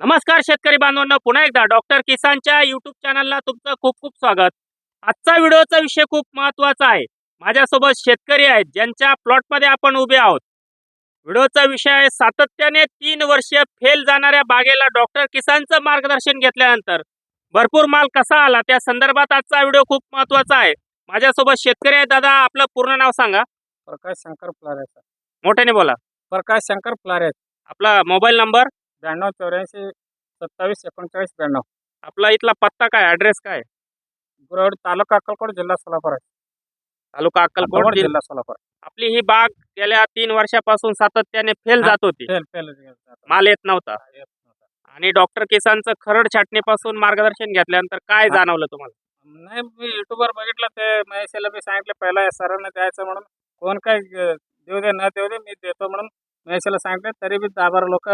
नमस्कार शेतकरी बांधवांनो पुन्हा एकदा डॉक्टर किसानच्या युट्यूब चॅनलला तुमचं खूप खूप स्वागत. आजचा व्हिडिओचा विषय खूप महत्त्वाचा आहे. माझ्यासोबत शेतकरी आहेत ज्यांच्या प्लॉटमध्ये आपण उभे आहोत. व्हिडिओचा विषय आहे सातत्याने तीन वर्ष फेल जाणाऱ्या बागेला डॉक्टर किसानचं मार्गदर्शन घेतल्यानंतर भरपूर माल कसा आला त्या संदर्भात आजचा व्हिडिओ खूप महत्त्वाचा आहे. माझ्यासोबत शेतकरी आहेत दादा आपलं पूर्ण नाव सांगा. प्रकाश शंकर फ्लारे सर. मोठ्याने बोला. प्रकाश शंकर फ्लारे. आपला मोबाईल नंबर ब्याण्णव चौऱ्याऐंशी सत्तावीस एकोणचाळीस ब्याण्णव. आपला इथला पत्ता काय? ॲड्रेस काय? गुरवड तालुका अक्कलकोट जिल्हा सोलापूर. आहे. तालुका अक्कलकोट जिल्हा सोलापूर. आपली ही बाग गेल्या तीन वर्षापासून सातत्याने फेल. जात होती. फेल फेल माल येत नव्हता. आणि डॉक्टर किसानचं खरड छाटणीपासून मार्गदर्शन घेतल्यानंतर काय. जाणवलं तुम्हाला? नाही मी युट्यूबवर बघितलं ते महेशाला मी सांगितलं पहिला सरांना द्यायचं म्हणून. कोण काय देऊ दे न देऊ दे मी देतो म्हणून महेशाला सांगितलं तरी बी दहा बारा लोक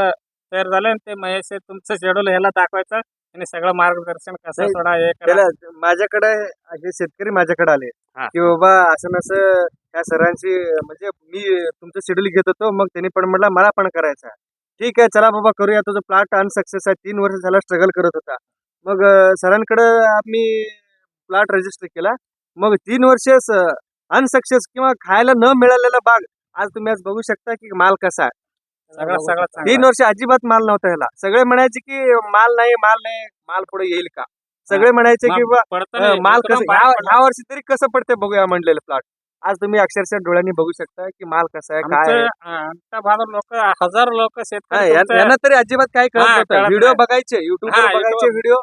तयार झाले आणि ते महेश तुमचं शेड्यूल ह्याला दाखवायचं आणि सगळं मार्गदर्शन कसं नाही, सोडा हे करा. त्याला माझ्याकडे हे शेतकरी माझ्याकडे आले. हा. की बाबा असं नसं त्या सरांची म्हणजे मी तुमचं शेड्यूल घेत होतो मग त्यांनी पण म्हटलं मला पण करायचं. ठीक आहे चला बाबा करूया. तुझं प्लॉट अनसक्सेस आहे. तीन वर्ष झाला स्ट्रगल करत होता. मग अं, सरांकडे आम्ही प्लॉट रजिस्टर केला. मग तीन वर्ष अनसक्सेस किंवा खायला न मिळालेला बाग आज तुम्ही आज बघू शकता की माल कसा आहे. तीन वर्ष अजिबात माल नव्हता ह्याला. सगळे म्हणायचे की माल नाही माल नाही माल पुढे येईल का? सगळे म्हणायचे की माल कसं ह्या वर्षी तरी कसं पडते बघूया म्हणलेलं प्लॉट आज तुम्ही अक्षरशः डोळ्यांनी बघू शकता की माल कसा आहे काय भागात लोक हजारो लोक यांना तरी अजिबात काय कळत व्हिडिओ. बघायचे युट्यूब बघायचे. व्हिडिओ.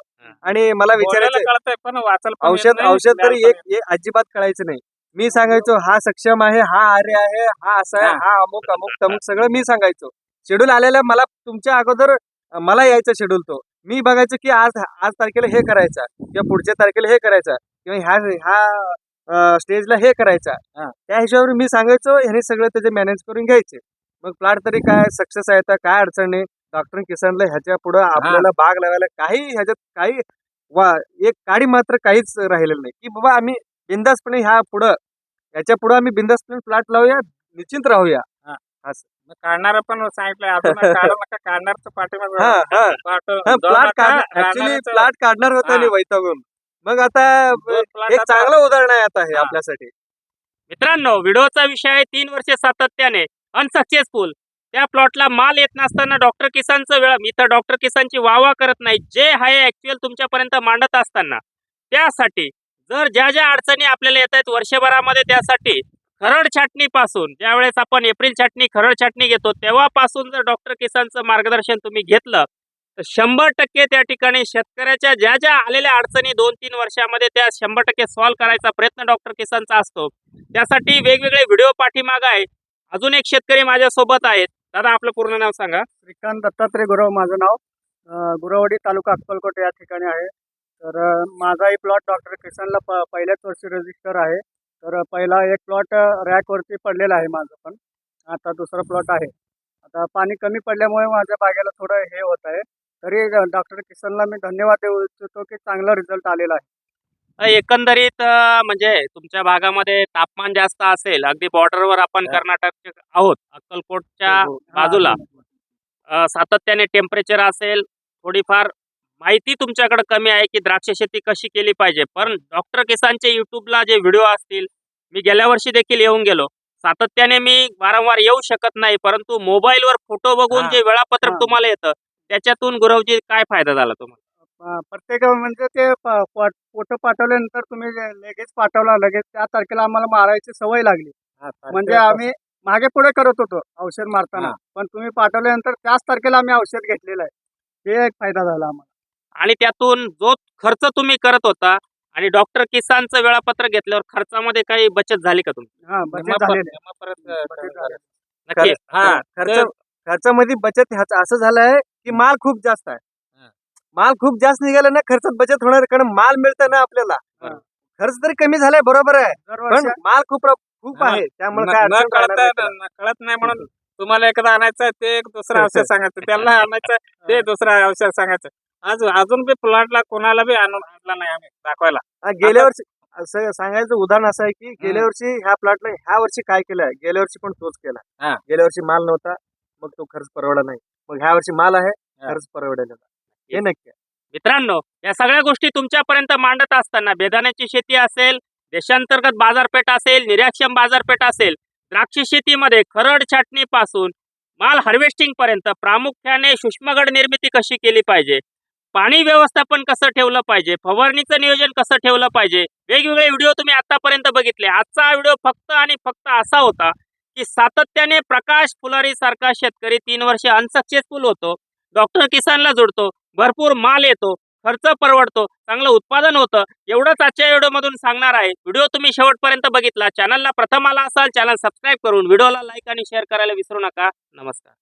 आणि मला विचारायचे पण औषध औषध तरी एक अजिबात कळायचं नाही. मी सांगायचो हा सक्षम आहे हा आर्य आहे हा असा आहे हा. अमुक अमुक तमुक सगळं मी सांगायचो. शेड्यूल आलेला मला तुमच्या अगोदर मला यायचं शेड्यूल तो. मी बघायचो की आज आज तारखेला हे करायचं किंवा पुढच्या तारखेला हे करायचं किंवा ह्या ह्या स्टेजला हे करायचं. त्या हिशोबावर मी सांगायचो ह्याने सगळं त्याचे मॅनेज करून घ्यायचे. मग प्लॉट तरी काय सक्सेस आहे तर काय अडचण नाही. डॉक्टर किसानला ह्याच्या पुढं आपल्याला बाग लावायला काही ह्याच्यात काही वा एक काडी मात्र काहीच राहिलेलं नाही. की बाबा आम्ही बिंदासपणे ह्या पुढं याच्या पुढं आम्ही बिंदासपणे प्लॉट लावूया निश्चिंत राहूया. मग काढणारं पण सांगितलंय अजून काढू नका काढणारचं पाठीमागं हा हा. पाठव- हा जाऊ प्लॉट नका, ऍक्च्युली काढणाऱ्याचं- प्लॉट काढणार होता आणि हा. वैतागून. मग आता दोन plot एक आता- चांगलं उदाहरण आहे आता हे हा. आपल्यासाठी. मित्रांनो व्हिडिओचा विषय आहे तीन वर्षे सातत्याने अनसक्सेसफुल त्या प्लॉटला माल येत नसताना डॉक्टर किसानचं वेळ मी तर डॉक्टर किसानची वावा करत नाही. जे आहे ऍक्च्युअल तुमच्यापर्यंत मांडत असताना. त्यासाठी जर ज्या ज्या अडचणी आपल्याला येत आहेत वर्षभरामध्ये त्यासाठी खरड छाटणीपासून ज्यावेळेस आपण एप्रिल छाटणी खरड छाटणी घेतो तेव्हापासून जर डॉक्टर किसानचं मार्गदर्शन तुम्ही घेतलं तर शंभर टक्के त्या ठिकाणी शेतकऱ्याच्या ज्या ज्या आलेल्या अडचणी दोन तीन वर्षामध्ये त्या शंभर टक्के सॉल्व्ह करायचा प्रयत्न डॉक्टर किसानचा असतो. त्यासाठी वेगवेगळे व्हिडिओ पाठीमाग आहे. अजून एक शेतकरी माझ्यासोबत आहेत. दादा आपलं पूर्ण नाव सांगा. श्रीकांत दत्तात्रय गुरव माझं नाव. गुरवडी तालुका अक्कलकोट या ठिकाणी आहे. तर माझाही प्लॉट डॉक्टर किसनला प पहिल्याच वर्षी रजिस्टर आहे तर पहिला एक प्लॉट रॅकवरती पडलेला आहे माझं पण आता दुसरा प्लॉट आहे आता पाणी कमी पडल्यामुळे माझ्या बागेला थोडं हे होत आहे तरी डॉक्टर किसनला मी धन्यवाद देऊ इच्छितो की चांगला रिझल्ट आलेला आहे एकंदरीत म्हणजे तुमच्या भागामध्ये तापमान जास्त असेल अगदी बॉर्डरवर आपण. कर्नाटक आहोत अक्कलकोटच्या हो, हो. बाजूला. सातत्याने टेम्परेचर असेल थोडीफार माहिती तुमच्याकडे कमी आहे की द्राक्ष शेती कशी केली पाहिजे. पण डॉक्टर किसानचे युट्यूबला जे व्हिडिओ असतील मी गेल्या वर्षी देखील येऊन गेलो. सातत्याने मी वारंवार येऊ शकत नाही परंतु मोबाईलवर फोटो बघून. जे वेळापत्रक. तुम्हाला येतं त्याच्यातून गुरवजी काय फायदा झाला तुम्हाला? प्रत्येक म्हणजे ते फोटो पाठवल्यानंतर तुम्ही लगेच पाठवला लगेच त्या तारखेला आम्हाला मारायची सवय लागली. म्हणजे आम्ही मागे पुढे करत होतो औषध मारताना. पण तुम्ही पाठवल्यानंतर त्याच तारखेला आम्ही औषध घेतलेलं आहे. हे एक फायदा झाला आम्हाला. आणि त्यातून जो खर्च तुम्ही करत होता आणि डॉक्टर किसानचं वेळापत्रक घेतल्यावर खर्चामध्ये काही बचत झाली का तुमची? हा खर्च- हा खर्च खर्चामध्ये बचत ह्याचं असं झालंय की माल खूप जास्त आहे. हा. माल खूप जास्त निघाला ना खर्चात बचत होणार कारण माल मिळतं ना आपल्याला. खर्च तरी कमी झालाय बरोबर आहे. पण माल खूप खूप हा. आहे त्यामुळे काय कळत नाही म्हणून तुम्हाला एकदा आणायचं ते एक दुसरं औषध सांगायचं. त्याला आणायचं ते दुसरं औषध सांगायचं. आज अजून बी प्लॉटला कोणाला बी आणून आणला नाही आम्ही दाखवायला. हा, गेल्या वर्षी असं सांगायचं उदाहरण असं आहे की गेल्या वर्षी ह्या प्लॉटला ह्या वर्षी काय केलंय गेल्या वर्षी पण तोच केला. हा. गेल्या वर्षी माल नव्हता मग तो खर्च परवडला नाही. मग ह्या वर्षी माल आहे खरंच परवडेल हे नक्की आहे. मित्रांनो या सगळ्या गोष्टी तुमच्यापर्यंत मांडत असताना बेदाण्याची शेती असेल देशांतर्गत बाजारपेठ असेल निर्याक्षम बाजारपेठ असेल द्राक्ष शेतीमध्ये खरड छाटणीपासून माल हार्वेस्टिंग पर्यंत प्रामुख्याने सूक्ष्मगड निर्मिती कशी केली पाहिजे? पाणी व्यवस्थापन कसं ठेवलं पाहिजे? फवारणीचं नियोजन कसं ठेवलं पाहिजे? वेगवेगळे व्हिडिओ तुम्ही आतापर्यंत बघितले. आजचा हा व्हिडिओ फक्त आणि फक्त असा होता की सातत्याने प्रकाश फुलारी सारखा शेतकरी तीन वर्ष अनसक्सेसफुल होतो डॉक्टर किसानला जोडतो भरपूर माल येतो खर्च परवडतो चांगलं उत्पादन होतं. एवढंच आजच्या व्हिडिओमधून सांगणार आहे. व्हिडिओ तुम्ही शेवटपर्यंत बघितला. चॅनलला प्रथम आला असाल चॅनल सबस्क्राईब करून व्हिडिओला लाईक आणि शेअर करायला विसरू नका. नमस्कार.